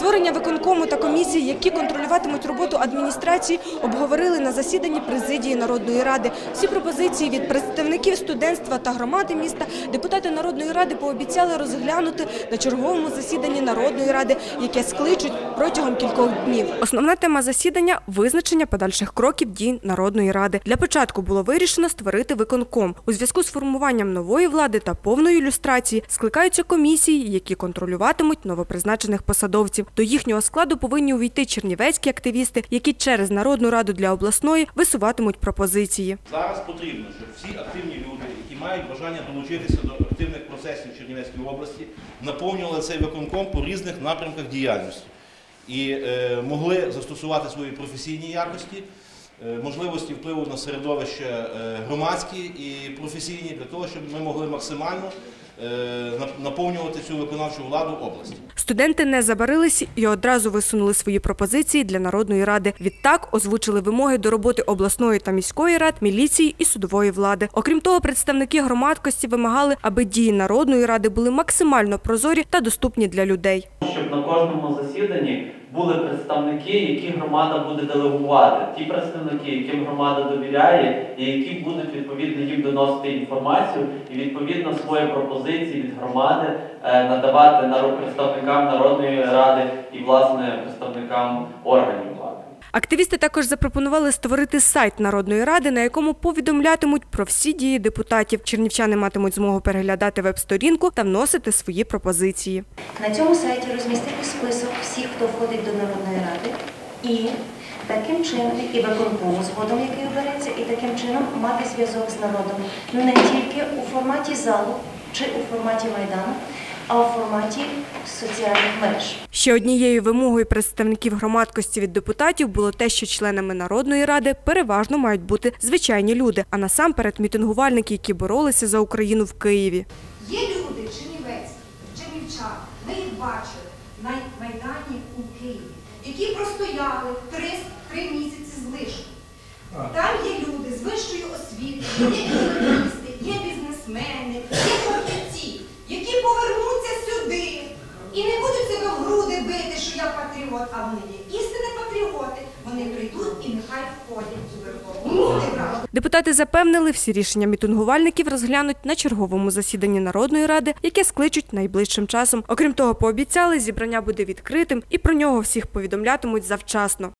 Створення виконкому та комісії, які контролюватимуть роботу адміністрації, обговорили на засіданні президії Народної ради. Всі пропозиції від представників студентства та громади міста депутати Народної ради пообіцяли розглянути на черговому засіданні Народної ради, яке скличуть протягом кількох днів. Основна тема засідання визначення подальших кроків дій Народної ради. Для початку було вирішено створити виконком. У зв'язку з формуванням нової влади та повної ілюстрації скликаються комісії, які контролюватимуть новопризначених посадовців. До їхнього складу повинні увійти чернівецькі активісти, які через Народну раду для обласної висуватимуть пропозиції. Зараз потрібно, щоб всі активні люди, які мають бажання долучитися до активних процесів Чернівецької області, наповнювали цей виконком по різних напрямках діяльності і е, могли застосувати свої професійні якості, е, можливості впливу на середовище е, громадські і професійні для того, щоб ми могли максимально наповнювати цю виконавчу владу області. Студенти не забарились і одразу висунули свої пропозиції для Народної ради. Відтак озвучили вимоги до роботи обласної та міської рад, міліції і судової влади. Окрім того, представники громадськості вимагали, аби дії Народної ради були максимально прозорі та доступні для людей. На кожному засіданні були представники, які громада буде делегувати. Ті представники, яким громада довіряє, і які будуть відповідно їм доносити інформацію і відповідно свої пропозиції від громади е, надавати представникам Народної ради і власне представникам органів. Активісти також запропонували створити сайт Народної ради, на якому повідомлятимуть про всі дії депутатів. Чернівчани матимуть змогу переглядати веб-сторінку та вносити свої пропозиції. На цьому сайті розмістити список всіх, хто входить до Народної ради, і таким чином і виконкому згодом, який обереться, і таким чином мати зв'язок з народом не тільки у форматі залу чи у форматі майдану, а в форматі соціальних мереж. Ще однією вимогою представників громадкості від депутатів було те, що членами народної ради переважно мають бути звичайні люди, а насамперед мітингувальники, які боролися за Україну в Києві. Є люди Чернівецькі, Чернівчан, Ми їх бачили на майдані у Києві, які простояли 300 будуть себе в груди бити, що я патріот, а вони є істинні патріоти. Вони прийдуть і нехай входять у Верховну Раду. Депутати запевнили, всі рішення мітингувальників розглянуть на черговому засіданні Народної ради, яке скличуть найближчим часом. Окрім того, пообіцяли, зібрання буде відкритим і про нього всіх повідомлятимуть завчасно.